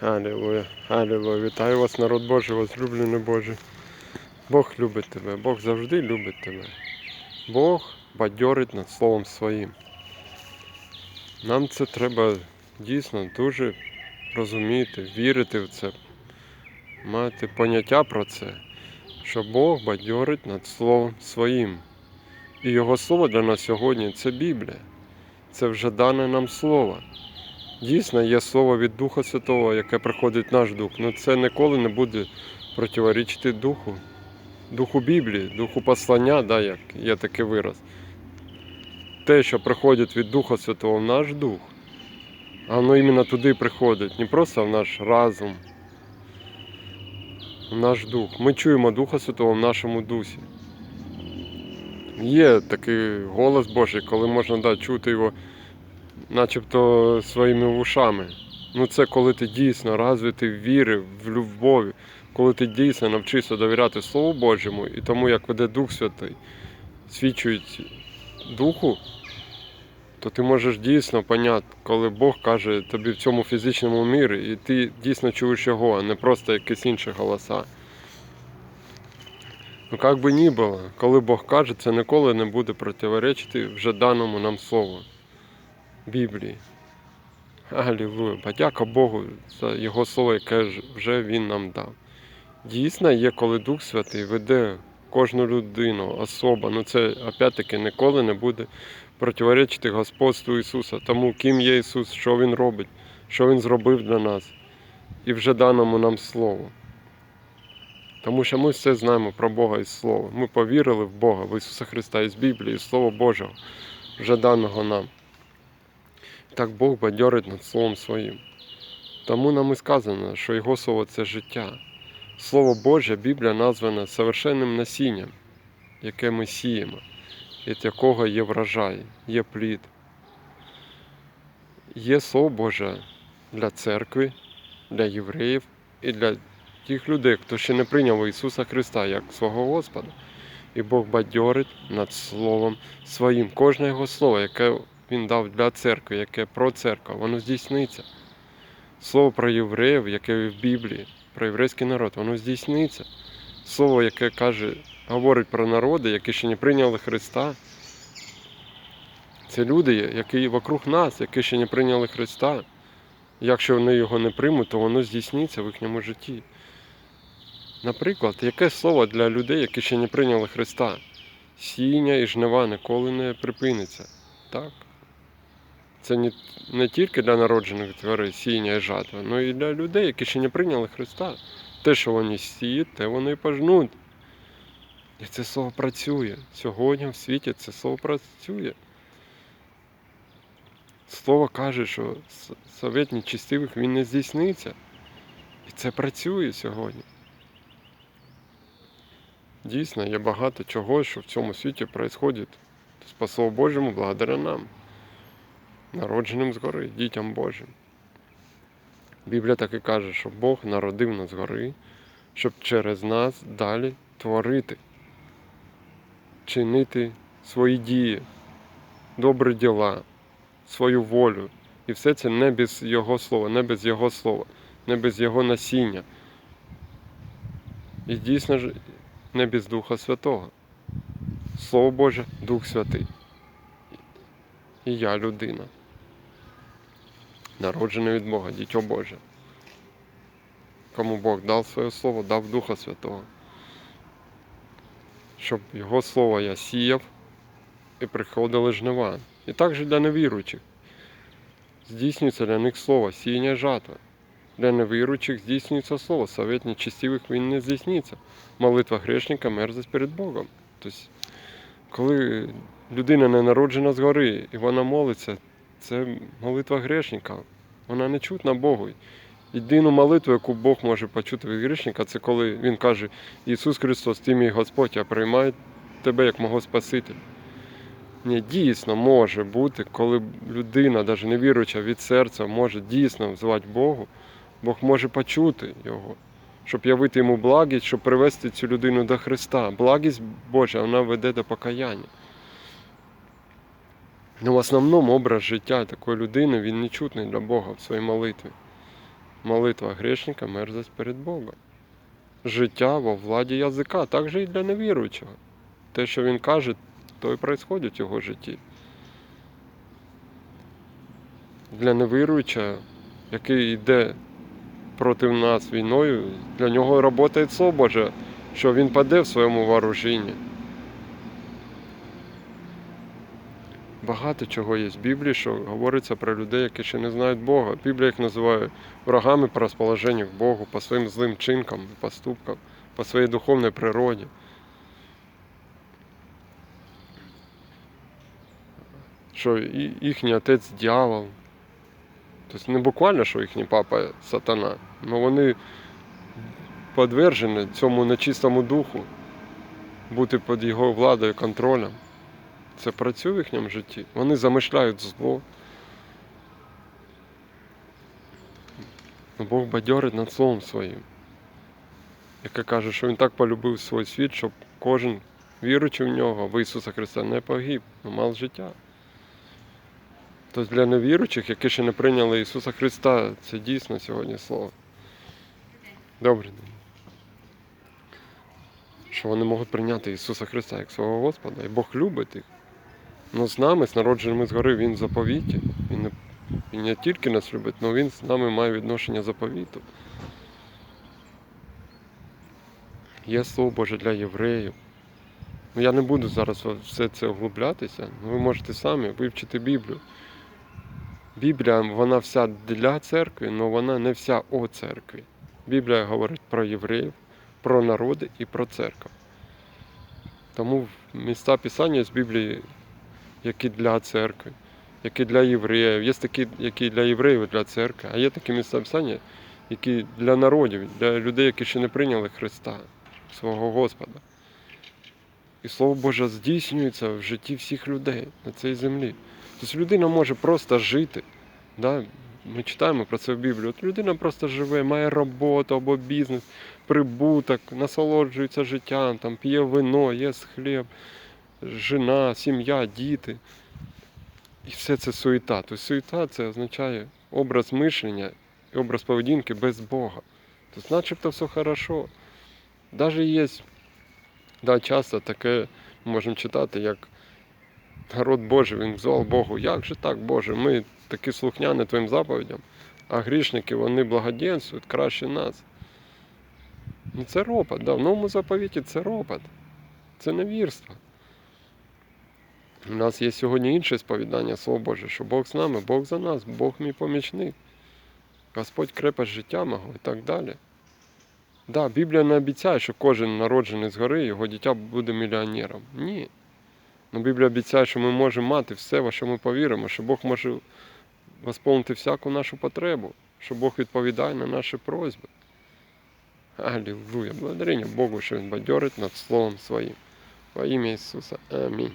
Алілуя, алілуя. Вітаю вас, народ Божий, возлюблений Божий. Бог любить тебе, Бог завжди любить тебе. Бог бадьорить над Словом Своїм. Нам це треба дійсно дуже розуміти, вірити в це, мати поняття про це, що Бог бадьорить над Словом Своїм. І Його слово для нас сьогодні це Біблія. Це вже дане нам слово. Дійсно, є слово від Духа Святого, яке приходить наш дух. але це ніколи не буде противорічити духу, духу Біблії, духу послання, да, як є такий вираз. Те, що приходить від Духа Святого в наш дух, воно іменно туди приходить, не просто в наш разум, в наш дух. Ми чуємо Духа Святого в нашому дусі. Є такий голос Божий, коли можна да, чути його начебто своїми вушами. Ну це коли ти дійсно розвитий в вірі, в любові, коли ти дійсно навчишся довіряти Слову Божому і тому, як веде Дух Святий, свідчують Духу, то ти можеш дійсно поняти, коли Бог каже тобі в цьому фізичному мірі, і ти дійсно чуєш його, а не просто якісь інші голоса. Ну, як би ні було, коли Бог каже, це ніколи не буде противоречити вже даному нам слову. Біблії. Алілуя. Подяка Богу за Його слово, яке вже Він нам дав. Дійсно є, коли Дух Святий веде кожну людину, особа. Ну це опять-таки ніколи не буде противоречити Господству Ісуса. Тому ким є Ісус, що Він робить, що Він зробив для нас і вже даному нам Слову. Тому що ми все знаємо про Бога із Слова. Ми повірили в Бога, в Ісуса Христа із Біблії, із Слова Божого, вже даного нам. Так Бог бадьорить над Словом Своїм. Тому нам і сказано, що Його Слово це життя. Слово Боже, Біблія названа совершенним насінням, яке ми сіємо, від якого є врожай, є плід. Є Слово Боже для церкви, для євреїв і для тих людей, хто ще не прийняв Ісуса Христа як свого Господа. І Бог бадьорить над Словом Своїм. Кожне Його слово, яке Він дав для церкви, яке про церкву, воно здійсниться. Слово про євреїв, яке в Біблії, про єврейський народ, воно здійсниться. Слово, яке каже, говорить про народи, які ще не прийняли Христа. Це люди, які вокруг нас, які ще не прийняли Христа. Якщо вони його не приймуть, то воно здійсниться в їхньому житті. Наприклад, яке слово для людей, які ще не прийняли Христа? Сіння і жнива ніколи не припиниться. Так? Це не, тільки для народжених тварин сіння і жатва, але і для людей, які ще не прийняли Христа. Те, що вони сіють, те вони пожнуть. І це слово працює. Сьогодні в світі це слово працює. Слово каже, що совет нечистивих він не здійсниться. І це працює сьогодні. Дійсно, є багато чого, що в цьому світі відбувається по Слову Божому благодаря нам, народженим згори, дітям Божим. Біблія так і каже, що Бог народив нас згори, щоб через нас далі творити, чинити свої дії, добрі діла, свою волю. І все це не без Його слова, не без Його слова, не без Його насіння. І дійсно ж не без Духа Святого. Слово Боже, Дух Святий. І я людина. Народжена від Бога, дітьо Боже. Кому Бог дав своє слово, дав Духа Святого. Щоб Його слово я сіяв і приходили жнива. І так же для невіруючих. Здійснюється для них слово, сіяння жатва. Для невіруючих здійснюється слово, совет нечестивих він не здійсниться. Молитва грешника мерзость перед Богом. Тобто, коли людина не народжена згори і вона молиться, це молитва грешника. Вона не чутна Богу. Єдину молитву, яку Бог може почути від грішника, це коли Він каже, Ісус Христос, ти мій Господь, я приймаю тебе як мого Спасителя. Ні, дійсно може бути, коли людина, навіть не віруюча від серця, може дійсно взивати Богу, Бог може почути його, щоб явити йому благість, щоб привести цю людину до Христа. Благість Божа, вона веде до покаяння. Ну, в основному образ життя такої людини він не чутний для Бога в своїй молитві. Молитва грешника мерзость перед Богом. Життя во владі язика, так же і для невіруючого. Те, що він каже, то і відбувається в його житті. Для невіруючого, який йде проти нас війною, для нього працює Слово Боже, що він паде в своєму вооруженні. Багато чого є в Біблії, що говориться про людей, які ще не знають Бога. Біблія їх називає врагами по розположенню к Богу, по своїм злим чинкам поступкам, по своїй духовній природі. Що їхній отець дьявол. Тобто не буквально, що їхній папа сатана, але вони подвержені цьому нечистому духу, бути під його владою, контролем. Це працює в їхньому житті. Вони замишляють зло. Ну, Бог бадьорить над словом своїм. Яке каже, що він так полюбив свій світ, щоб кожен віруючи в нього, в Ісуса Христа, не погиб, но мав життя. Тобто для невіруючих, які ще не прийняли Ісуса Христа, це дійсно сьогодні слово. Добре. Що вони можуть прийняти Ісуса Христа як свого Господа, і Бог любить їх. Ну, з нами, з народженими згори, Він в заповіті. Він не, він не тільки нас любить, але Він з нами має відношення заповіту. Є Слово Боже для євреїв. Ну, я не буду зараз все це углублятися, але ви можете самі вивчити Біблію. Біблія, вона вся для церкви, але вона не вся о церкві. Біблія говорить про євреїв, про народи і про церкву. Тому міста Писання з Біблії, які для церкви, які для євреїв. Є такі, які для євреїв і для церкви, а є такі місця Писання, які для народів, для людей, які ще не прийняли Христа, свого Господа. І Слово Боже здійснюється в житті всіх людей на цій землі. Тобто людина може просто жити. Да? Ми читаємо про це в Біблії. От людина просто живе, має роботу або бізнес, прибуток, насолоджується життям, там, п'є вино, їсть хліб, жена, сім'я, діти. І все це суєта. Тобто суєта це означає образ мишлення і образ поведінки без Бога. Тобто начебто все хорошо. Навіть є да, часто таке можемо читати, як народ Божий, він взяв Богу. Як же так, Боже? Ми такі слухняні Твоїм заповідям, а грішники вони благоденствують краще нас. Ну це ропот, да. в новому заповіті це ропот, це невірство. У нас є сьогодні інше сповідання Слово Боже, що Бог з нами, Бог за нас, Бог мій помічник. Господь крепость життя мого і так далі. Да, Біблія не обіцяє, що кожен народжений згори, його дитя буде мільйонером. Ні. Ну, Біблія обіцяє, що ми можемо мати все, во що ми повіримо, що Бог може восполнити всяку нашу потребу, що Бог відповідає на наші просьби. Аллилуйя. Благодарення Богу, що Він бадьорить над Словом Своїм. Во ім'я Ісуса. Амінь.